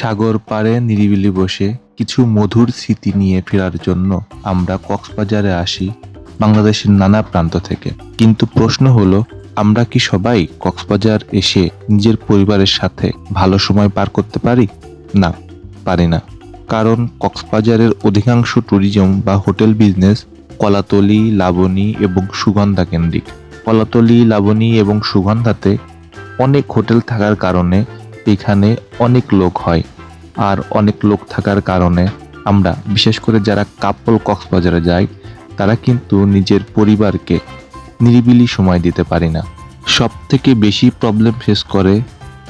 সাগর পাড়ে নিরিবিলি বসে কিছু মধুর স্মৃতি নিয়ে ফেরার জন্য আমরা কক্সবাজারে আসি বাংলাদেশের নানা প্রান্ত থেকে। কিন্তু প্রশ্ন হলো, আমরা কি সবাই কক্সবাজার এসে নিজের পরিবারের সাথে ভালো সময় পার করতে পারি? না পারি না। কারণ কক্সবাজারের অধিকাংশ ট্যুরিজম বা হোটেল বিজনেস কলাতলি, লাবণী এবং সুগন্ধা কেন্দ্রিক। কলাতলি, লাবণী এবং সুগন্ধাতে অনেক হোটেল থাকার কারণে এখানে অনেক লোক হয় আর অনেক লোক থাকার কারণে আমরা, বিশেষ করে যারা কাপল কক্সবাজারে যায়, তারা কিন্তু নিজের পরিবারকে নিরিবিলি সময় দিতে পারি না। সব থেকে বেশি প্রবলেম ফেস করে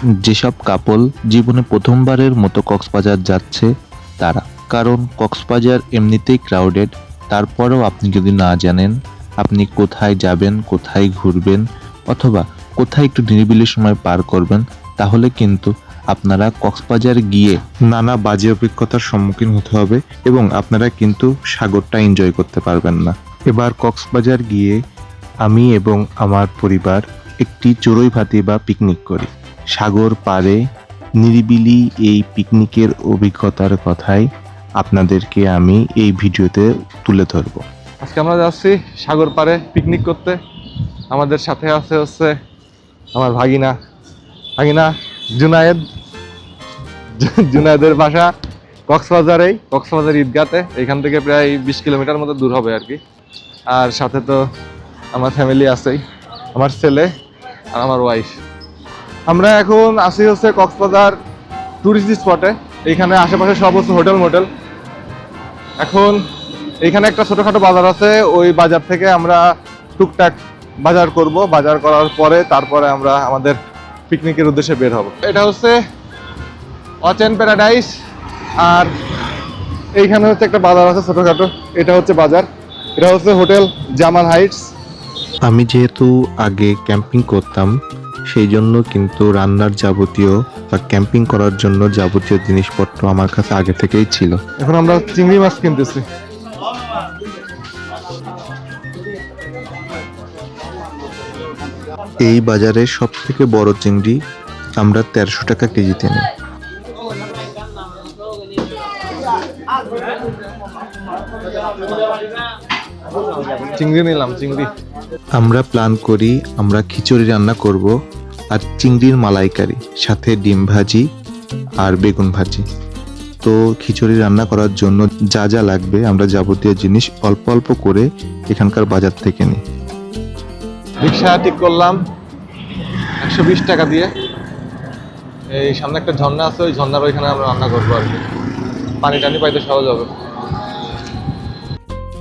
যেসব কাপল জীবনে প্রথমবারের মতো কক্সবাজার যাচ্ছে তারা। কারণ কক্সবাজার এমনিতেই ক্রাউডেড তারপরেও আপনি যদি না জানেন, আপনি কোথায় যাবেন, কোথায় ঘুরবেন, অথবা কোথায় একটু নিরিবিলি সময় পার করবেন তাহলে কিন্তু আপনারা কক্সবাজার গিয়ে নানা বাজে অভিজ্ঞতার সম্মুখীন হতে হবে এবং আপনারা কিন্তু সাগরটা এনজয় করতে পারবেন না। এবার কক্সবাজার গিয়ে আমি এবং আমার পরিবার একটি চড়ুই ভাতি বা পিকনিক করি। সাগর পাড়ে নিরিবিলি এই পিকনিকের অভিজ্ঞতার কথাই আপনাদেরকে আমি এই ভিডিওতে তুলে ধরবো। আজকে আমরা যাচ্ছি সাগর পাড়ে পিকনিক করতে। আমাদের সাথে আছে হচ্ছে আমার ভাগিনা। ভাগিনা জুনায়েদ, জু- জুনায়েদের বাসা কক্সবাজারেই, কক্সবাজার ঈদগাতে। এখান থেকে প্রায় বিশ কিলোমিটার মতো দূর হবে আর কি। আর সাথে তো আমার ফ্যামিলি আছেই, আমার ছেলে আর আমার ওয়াইফ আমরা এখন আসি হচ্ছে কক্সবাজার ট্যুরিস্ট স্পটে এইখানে আশেপাশে সব হচ্ছে হোটেল মোটেল এখন এখানে একটা ছোটোখাটো বাজার আছে, ওই বাজার থেকে আমরা টুকটাক বাজার করব। বাজার করার পরে তারপরে আমরা আমাদের পিকনিকের উদ্দেশ্যে বের হব। এটা হচ্ছে অচেন প্যারাডাইস আর এইখানে হচ্ছে একটা বাজার আছে ছোটোখাটো। এটা হচ্ছে বাজার। এটা হচ্ছে হোটেল জামাল হাইটস। আমি যেহেতু আগে ক্যাম্পিং করতাম সেই জন্য কিন্তু রান্নার যাবতীয় বা ক্যাম্পিং করার জন্য যাবতীয় জিনিসপত্র আমার কাছে আগে থেকেই ছিল। এখন আমরা চিংড়ি মাছ কিনতেছি। এই বাজারে সব থেকে বড় চিংড়ি আমরা তেরোশো টাকা কেজিতে নিই চিংড়ি নিলাম চিংড়ি। আমরা প্ল্যান করি আমরা খিচুড়ি রান্না করব আর চিংড়ির মালাইকারি সাথে ডিম ভাজি আর বেগুন ভাজি। তো খিচুড়ি রান্না করার জন্য যা যা লাগবে আমরা যাবতীয় জিনিস অল্প অল্প করে এখানকার বাজার থেকে নিই। রিক্সা ঠিক করলাম একশো বিশ টাকা দিয়ে। এই সামনে একটা ঝর্ণা আছে ওই ঝর্ণার ওইখানে আমরা রান্না করব আর কি। পানি টানি পাইতে সহজ হবে।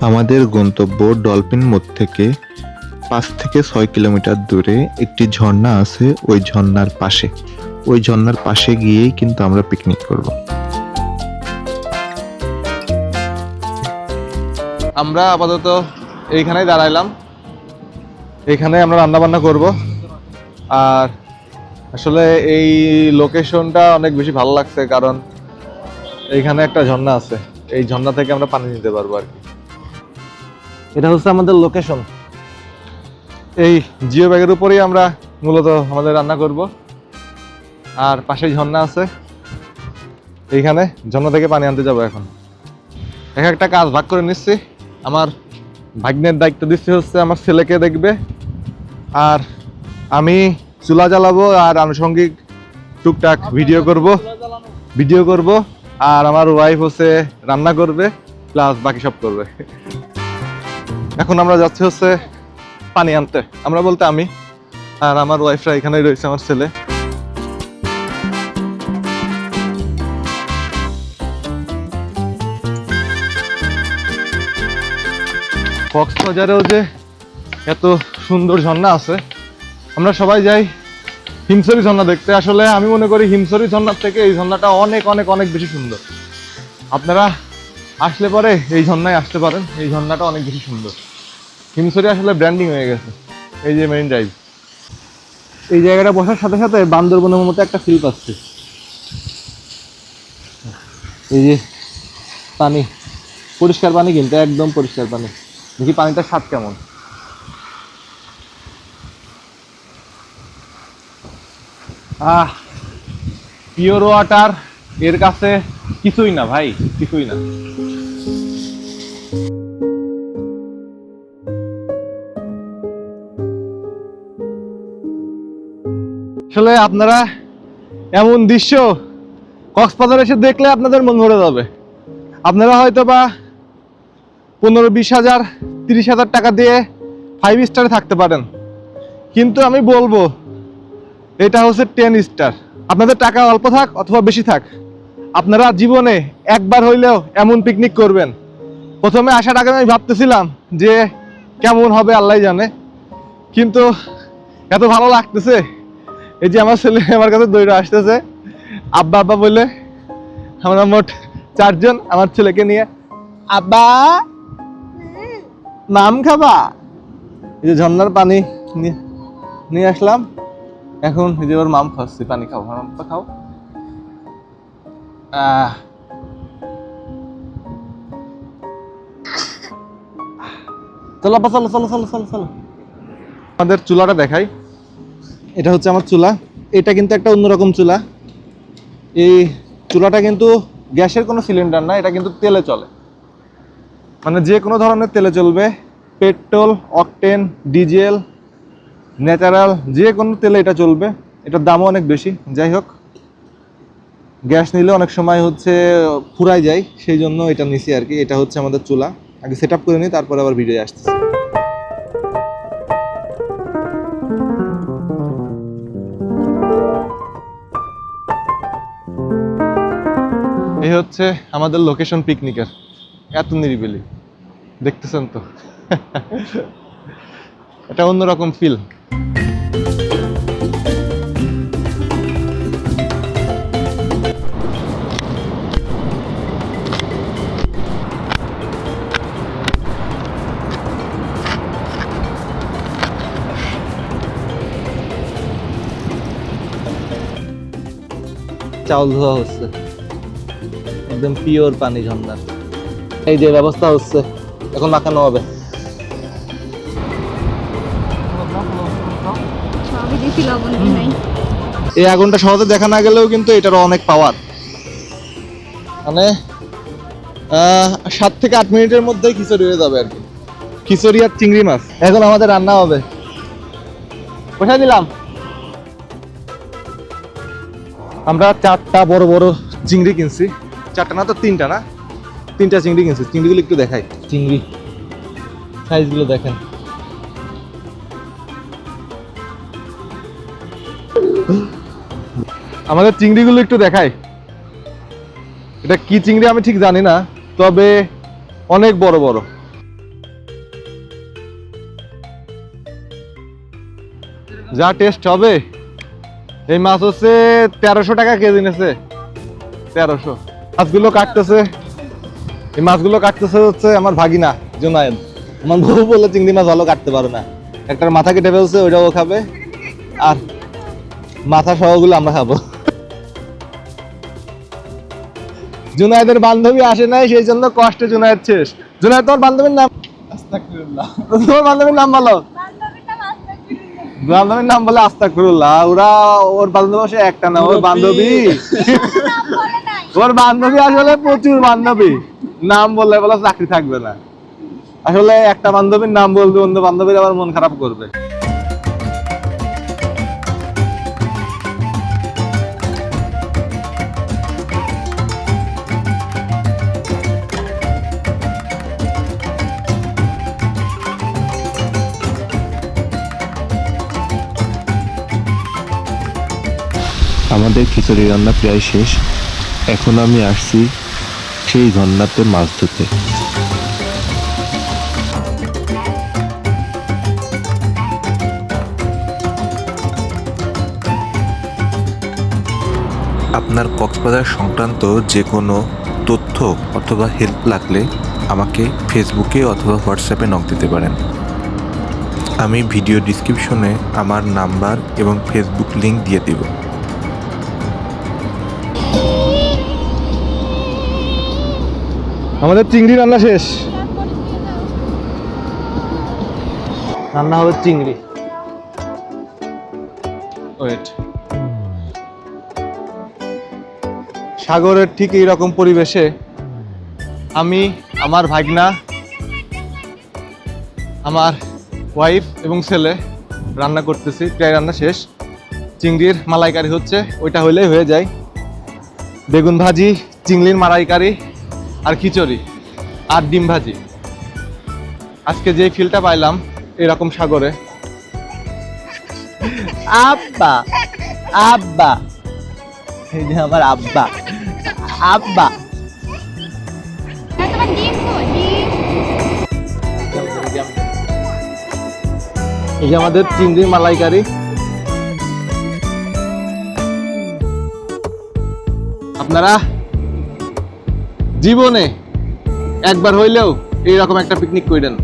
আমাদের গন্তব্য ডলফিন মোড় থেকে পাঁচ থেকে ছয় কিলোমিটার দূরে একটি ঝর্ণা আছে ওই ঝর্ণার পাশে। ওই ঝর্ণার পাশে গিয়েই কিন্তু আমরা পিকনিক করব। আমরা আপাতত এইখানেই দাঁড়াইলাম। এইখানে আমরা রান্না বান্না করব। আর আসলে এই লোকেশনটা অনেক বেশি ভালো লাগছে কারণ এইখানে একটা ঝর্ণা আছে। এই ঝর্ণা থেকে আমরা পানি নিতে পারব আর কি। এটা হচ্ছে আমাদের লোকেশন এই জিও ব্যাগের উপরেই আমরা মূলত আমাদের রান্না করব। আর পাশেই ঝর্ণা আছে। এইখানে ঝর্ণা থেকে পানি আনতে যাব এখন। এক একটা কাজ ভাগ করে নিচ্ছি। আমার ভাগ্নের দায়িত্ব দিচ্ছি হচ্ছে আমার ছেলেকে দেখবে। আর আমি চুলা জ্বালাবো আর আনুষঙ্গিক টুকটাক ভিডিও করব ভিডিও করব, আর আমার ওয়াইফ হচ্ছে রান্না করবে প্লাস বাকি সব করবে। এখন আমরা যাচ্ছি হচ্ছে পানি আনতে। আমরা বলতে আমি আর আমার ওয়াইফরা এখানেই রয়েছে, আমার ছেলে। কক্সবাজারেও যে এত সুন্দর ঝর্ণা আছে। আমরা সবাই যাই হিমসরি ঝর্ণা দেখতে। আসলে আমি মনে করি হিমসরি ঝর্ণার থেকে এই ঝর্ণাটা অনেক অনেক অনেক বেশি সুন্দর। আপনারা আসলে পরে এই ঝর্ণায় আসতে পারেন। এই ঝর্ণাটা অনেক বেশি সুন্দর। হিমসরি আসলে ব্র্যান্ডিং হয়ে গেছে। এই যে মেরিন ড্রাইভ এই জায়গাটা বসার সাথে সাথে বান্দরবনের মতো একটা ফিল পাচ্ছে। এই যে পানি। পরিষ্কার পানি কিন্তু একদম পরিষ্কার পানি। দেখি পানিটার স্বাদ কেমন। পিওর ওয়াটার, এর কাছে কিছুই না ভাই, কিছুই না। আসলে আপনারা এমন দৃশ্য কক্সবাজার এসে দেখলে আপনাদের মন ভরে যাবে। আপনারা হয়তো বা পনেরো, বিশ হাজার, তিরিশ হাজার টাকা দিয়ে ফাইভ স্টারে থাকতে পারেন। কিন্তু আমি বলব এটা হচ্ছে টেন স্টার আপনাদের টাকা অল্প থাক অথবা বেশি থাক। আপনারা জীবনে একবার হইলেও এমন পিকনিক করবেন। প্রথমে আসার আগে আমি ভাবতেছিলাম যে কেমন হবে, আল্লাহ জানে। কিন্তু এত ভালো লাগতেছে। এই যে আমার ছেলে আমার কাছে দৌড়ে আসতেছে। আব্বা আব্বা বলে আমরা মোট চারজন আমার ছেলেকে নিয়ে। আব্বা, নাম খাবা? এই যে ঝর্ণার পানি নিয়ে আসলাম। এখন যে ওর মাম খাচ্ছি পানি খাও মাম তো খাও। আহ। চলো চলো চলো চলো চলো চলো। আমাদের চুলাটা দেখাই। এটা হচ্ছে আমার চুলা। এটা কিন্তু একটা অন্যরকম চুলা। এই চুলাটা কিন্তু গ্যাসের কোনো সিলিন্ডার না, এটা কিন্তু তেলে চলে। মানে যে কোনো ধরনের তেলে চলবে। পেট্রোল, অকটেন, ডিজেল ন্যাচারাল, যে কোনো তেলে এটা চলবে। এটার দামও অনেক বেশি। যাই হোক, গ্যাস নিলে অনেক সময় হচ্ছে ফুরাই যায়, সেই জন্য এটা নিছি আর কি। এটা হচ্ছে আমাদের চুলা। আগে সেট করে নিই, তারপরে আবার ভিডিও আসতেছে এই হচ্ছে আমাদের লোকেশন পিকনিকের এত নিরিবিলি। দেখতেছেন তো? এটা অন্যরকম ফিল চাউল ধোয়া হচ্ছে। একদম পিওর পানি ঝর্ণার এই যে ব্যবস্থা হচ্ছে। এখন মাখানো হবে। সবই লবণ এই আগুনটা সহজে দেখা না গেলেও কিন্তু এটার অনেক পাওয়ার মানে সাত থেকে আট মিনিটের মধ্যেই খিচুড়ি হয়ে যাবে আর কি। খিচুড়ি আর চিংড়ি মাছ। এখন আমাদের রান্না হবে। কোথায় দিলাম। আমরা চারটা বড় বড় চিংড়ি কিনছি। চারটা না তো তিনটা না? তিনটা চিংড়ি কিনছি। চিংড়িগুলো একটু দেখাই। চিংড়ি সাইজগুলো দেখেন। আমাদের চিংড়িগুলো একটু দেখাই। এটা কি চিংড়ি আমি ঠিক জানি না, তবে অনেক বড় বড়। যা টেস্ট হবে। এই মাছ হচ্ছে তেরোশো টাকা কেজি নেছে তেরোশো। মাছগুলো কাটতেছে। এই মাছগুলো কাটতেছে হচ্ছে আমার ভাগিনা, জোনায়েদ। আমার বউ বলে চিংড়ি মাছ ভালো কাটতে পারে না। একটার মাথা কেটে ফেলছে, ওইটাও খাবে। আর মাথা সহগুলো আমরা খাব। জুনায়েদের বান্ধবী আসে নাই সেই জন্য কষ্টে জুনায়েদ শেষ। জুনায়েদ তোমার বান্ধবীর নাম? তোমার বান্ধবীর নাম বলো। বান্ধবীর নাম বলে আস্তাকুরুল্লাহ ওরা ওর বান্ধবী সে একটা না ওর বান্ধবী। ওর বান্ধবী আসলে প্রচুর বান্ধবী। নাম বললে বলে চাকরি থাকবে না। আসলে একটা বান্ধবীর নাম বলবে অন্য বান্ধবীর আবার মন খারাপ করবে। আমাদের খিচুড়ি রান্না প্রায় শেষ। এখন আমি আসছি সেই ঝর্ণাতে মাছ ধরতে। আপনার কক্সবাজার সংক্রান্ত যে কোনো তথ্য অথবা হেল্প লাগলে আমাকে ফেসবুকে অথবা হোয়াটসঅ্যাপে নক দিতে পারেন। আমি ভিডিও ডিসক্রিপশনে আমার নাম্বার এবং ফেসবুক লিংক দিয়ে দেব। আমাদের চিংড়ি রান্না শেষ। রান্না হবে চিংড়ি। ওয়েট সাগরের ঠিক এই রকম পরিবেশে আমি আমার ভাগনা আমার ওয়াইফ এবং ছেলে রান্না করতেছি প্রায় রান্না শেষ। চিংড়ির মালাইকারি হচ্ছে ওইটা হইলেই হয়ে যায়। বেগুন ভাজি চিংড়ির মালাইকারি আর খিচুড়ি আর ডিম ভাজি। আজকে যে ফিলটা পাইলাম এরকম সাগরে। আব্বা আব্বা, এই যে আমার আব্বা আব্বা? এই যে আমাদের চিংড়ির মালাইকারি। আপনারা জীবনে একবার হইলেও এইরকম একটা পিকনিক কইরেন।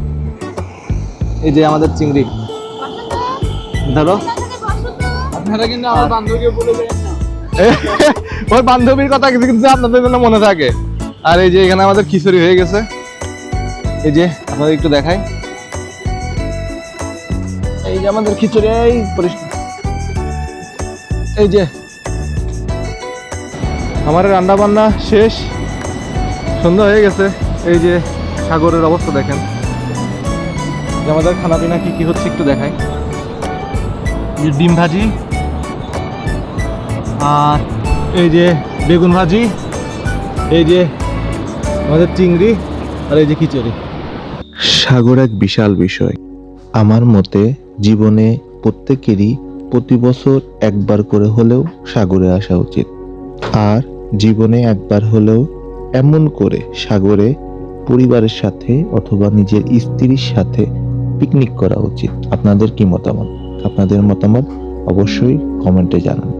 এই যে আমাদের চিংড়ি। ধরো। আপনারা কিন্তু আমার বান্ধবীকে বলে দেন না। ওই বান্ধবীর কথা কিছু কিন্তু আপনাদের জন্য মনে থাকে। আর এই যে এখানে আমাদের খিচুড়ি হয়ে গেছে। এই যে আপনাদের একটু দেখাই। এই যে আমাদের খিচুড়ি এই পরিষ্কার। এই যে। আমার রান্না বান্না শেষ। সন্ধ্যা হয়ে গেছে। এই যে সাগরের অবস্থা দেখেন। আমাদের খানা পিনা কি কি হচ্ছে একটু দেখাই। ডিম ভাজি। আর এই যে বেগুন ভাজি। এই যে আমাদের চিংড়ি আর এই যে খিচুড়ি। সাগর এক বিশাল বিষয়। আমার মতে জীবনে প্রত্যেকেরই প্রতি বছর একবার করে হলেও সাগরে আসা উচিত। আর জীবনে একবার হলেও এমন করে সাগরে পরিবারের সাথে অথবা নিজের স্ত্রীর সাথে পিকনিক করা উচিত। আপনাদের কি মতামত? আপনাদের মতামত অবশ্যই কমেন্টে জানান।